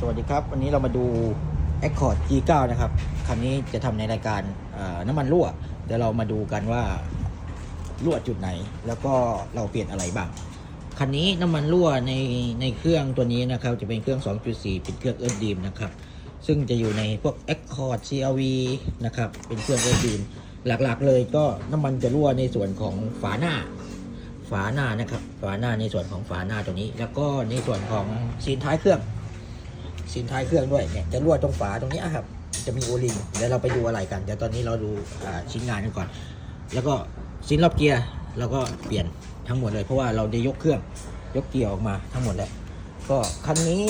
สวัสดีครับ วันนี้เรามาดู Accord G9 นะครับ คันนี้จะทำในรายการน้ำมันรั่ว เดี๋ยวเรามาดูกันว่ารั่วจุดไหน แล้วก็เราเปลี่ยนอะไรบ้าง คันนี้น้ำมันรั่วในในเครื่องตัวนี้นะครับ จะเป็นเครื่อง 2.4 เป็นเครื่องเอิร์ดดีมนะครับ ซึ่งจะอยู่ในพวก Accord CRV นะครับ เป็นเครื่องเอิร์ดดีมหลักๆ เลยก็น้ำมันจะรั่วในส่วนของฝาหน้า ฝาหน้านะครับ ฝาหน้าในส่วนของฝาหน้าตัวนี้ แล้วก็ในส่วนของซีนท้ายเครื่อง ซีนท้ายเครื่องด้วยเนี่ยจะรั่วตรงฝาตรงนี้ครับ จะมีโอลิงเดี๋ยวเราไปดูอะไรกันเดี๋ยวตอนนี้เราดูชิ้นงานกันก่อน แล้วก็ซีนรอบเกียร์เราก็เปลี่ยนทั้งหมดเลย เพราะว่าเราได้ยกเครื่องยกเกียร์ออกมาทั้งหมดแล้วก็คันนี้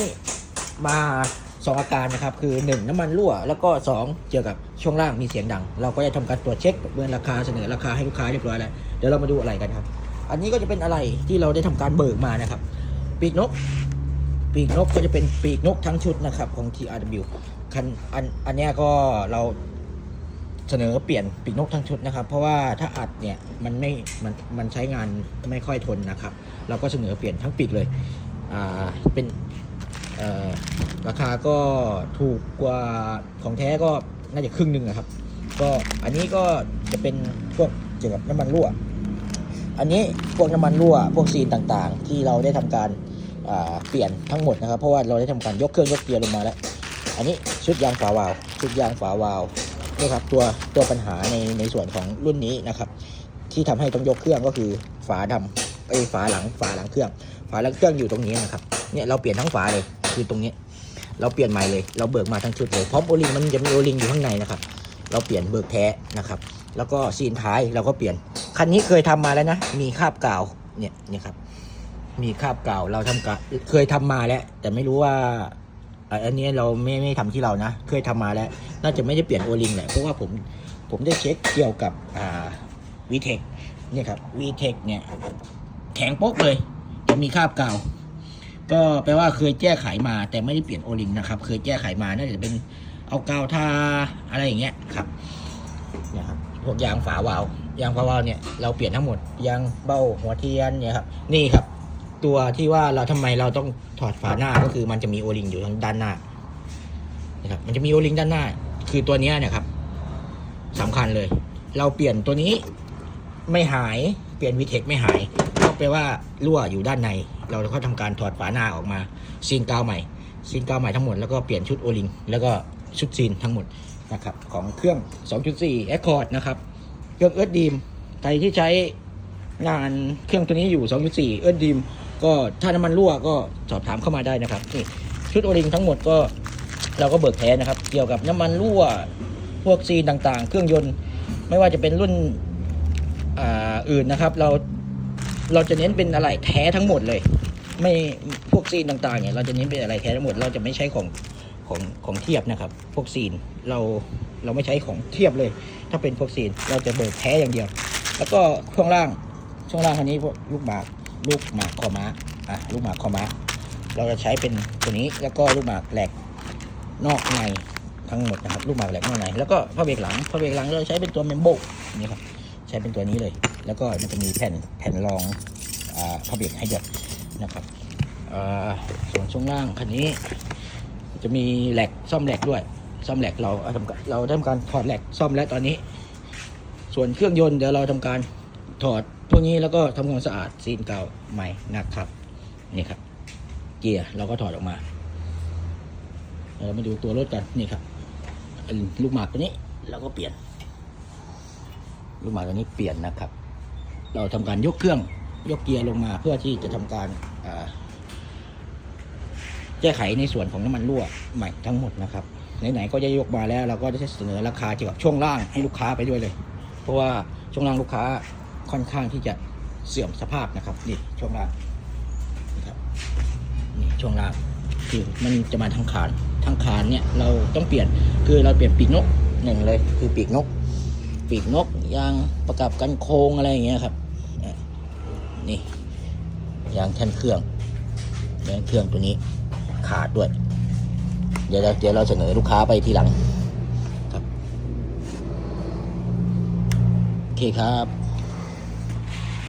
มาสองอาการนะครับคือ 1 น้ำมันรั่ว แล้วก็ 2 เกี่ยวกับช่วงล่างมีเสียงดัง เราก็จะทำการตรวจเช็คประเมินราคาเสนอราคาให้ลูกค้าเรียบร้อยแล้วเดี๋ยวเรามาดูอะไรกันครับ อันนี้ก็จะเป็นอะไรที่เราได้ทำการเบิกมานะครับ ปีกนก ปีกนกก็จะเป็นปีกนกทั้งชุดนะครับของ TRW คันอันอันนี้ก็เราเสนอเปลี่ยนปีกนกทั้งชุดนะครับ เพราะว่าถ้าอัดเนี่ยมันไม่มันมันใช้งานไม่ค่อยทนนะครับ เราก็เสนอเปลี่ยนทั้งปีกเลยอ่าเป็นเอ่อราคาก็ถูกกว่าของแท้ก็น่าจะครึ่งหนึ่งนะครับ ก็อันนี้ก็จะเป็นพวกเกี่ยวกับน้ำมันรั่ว อันนี้พวกน้ำมันรั่วพวกซีนต่างๆ ที่เราได้ทำการ เปลี่ยนทั้งหมดนะครับ เพราะว่าเราได้ทำการยกเครื่องยกเกียร์ลงมาแล้ว อันนี้ชุดยางฝาวาล์วชุดยางฝาวาล์วนี่ครับตัวตัวปัญหาในในส่วนของรุ่นนี้นะครับ ที่ทำให้ต้องยกเครื่องก็คือฝาดำไอ้ฝาหลังฝาหลังเครื่อง ฝาหลังเครื่องอยู่ตรงนี้นะครับเนี่ยเราเปลี่ยนทั้งฝาเลยคือตรงนี้ เราเปลี่ยนใหม่เลย เราเบิกมาทั้งชุดเลยพร้อมโอลิงมันจะมีโอลิงอยู่ข้างในนะครับ เราเปลี่ยนเบิกแท้นะครับ แล้วก็ซีนท้ายเราก็เปลี่ยนคันนี้เคยทำมาแล้วนะ มีคาบกาวเนี่ยเนี่ยครับ มีคราบเก่าเราทำกะเคยทำมาแล้ว แต่ไม่รู้ว่าอันนี้เราไม่ไม่ทำที่เรานะ เคยทำมาแล้ว น่าจะไม่ได้เปลี่ยนโอลิงแหละเพราะว่าผมผมได้เช็คเกี่ยวกับอ่าวีเทคเนี่ยครับวีเทคเนี่ยแข็งโป๊กเลย จะมีคราบเก่า ก็แปลว่าเคยแก้ไขมา แต่ไม่ได้เปลี่ยนโอลิงนะครับ เคยแก้ไขมาน่าจะเป็นเอากาวทาอะไรอย่างเงี้ยครับนะครับพวกยางฝาวาวยางฝาวาวเนี่ยเราเปลี่ยนทั้งหมดยางเบ้าหัวเทียนเนี่ยครับนี่ครับ ตัวที่ว่าเราทำไมเราต้องถอดฝาหน้าก็คือมันจะมีโอลิงอยู่ทางด้านหน้านะครับ มันจะมีโอลิงด้านหน้า คือตัวนี้เนี่ยครับสำคัญเลย เราเปลี่ยนตัวนี้ไม่หายเปลี่ยนวีเทคไม่หายก็แปลว่ารั่วอยู่ด้านใน เราก็ทำการถอดฝาหน้าออกมาซีนกาวใหม่ซีนกาวใหม่ทั้งหมดแล้วก็เปลี่ยนชุดโอลิงแล้วก็ชุดซีนทั้งหมดนะครับของเครื่อง 2.4 Accord นะครับเครื่องเอิร์ดดีมใครที่ใช้งานเครื่องตัวนี้อยู่ 2.4 เอิร์ดดีม ก็ถ้าน้ำมันรั่วก็สอบถามเข้ามาได้นะครับนี่ชุดโอลิงทั้งหมดก็เราก็เบิกแท้นะครับ เกี่ยวกับน้ำมันรั่วพวกซีนต่างๆ เครื่องยนต์ ไม่ว่าจะเป็นรุ่นออื่นนะครับ เราเราจะเน้นเป็นอะไรแท้ทั้งหมดเลย ไม่พวกซีนต่างๆเนี่ยเราจะเน้นเป็นอะไรแท้ทั้งหมด เราจะไม่ใช้ของของของเทียบนะครับ พวกซีนเราเราไม่ใช้ของเทียบเลย ถ้าเป็นพวกซีนเราจะเบิกแท้อย่างเดียว แล้วก็ช่วงล่างช่วงล่างคันนี้พวกลูกหมาก ลูกหมากคอม้าอะลูกหมากคอม้า เราจะใช้เป็นตัวนี้แล้วก็ลูกหมากแหลกนอกในทั้งหมดนะครับลูกหมากแหลกนอกในแล้วก็ผ้าเบรกหลังผ้าเบรกหลังเราใช้เป็นตัวเมมโบนี่ครับใช้เป็นตัวนี้เลย แล้วก็มันจะมีแผ่นแผ่นรองอ่าผ้าเบรกให้หยดนะครับอ่าส่วนช่วงล่างคันนี้ จะมีแหลกซ่อมแหลกด้วย ซ่อมแหลกเราเอาทำการเราทำการถอดแหลกซ่อมแล้วตอนนี้ ส่วนเครื่องยนต์เดี๋ยวเราทำการถอด พวกนี้แล้วก็ทำความสะอาดซีนเก่าใหม่นะครับนี่ครับ เกียร์เราก็ถอดออกมาเดี๋ยวเรามาดูตัวรถกันนี่ครับลูกหมากตัวนี้เราก็เปลี่ยน ลูกหมากตัวนี้เปลี่ยนนะครับ เราทำการยกเครื่องยกเกียร์ลงมาเพื่อที่จะทำการแก้ไขในส่วนของน้ำมันรั่วใหม่ทั้งหมดนะครับไหนๆก็จะยกมาแล้ว เราก็จะเสนอราคาเกี่ยวกับช่วงล่างให้ลูกค้าไปด้วยเลย เพราะว่าช่วงล่างลูกค้า ค่อนข้างที่จะเสื่อมสภาพนะครับนี่ช่วงล่างนะครับนี่ช่วงล่างคือมันจะมาทั้งคานทั้งคานเนี่ยเราต้องเปลี่ยนคือเราเปลี่ยนปีกนกหนึ่งเลยคือปีกนก ปีกนกยางประกับกันโค้งอะไรอย่างเงี้ยครับนี่ยนี่ยางแท่นเครื่องยางเครื่องตัวนี้ขาดด้วย เดี๋ยวเราเดี๋ยวเราเสนอลูกค้าไปทีหลังครับโอเคครับ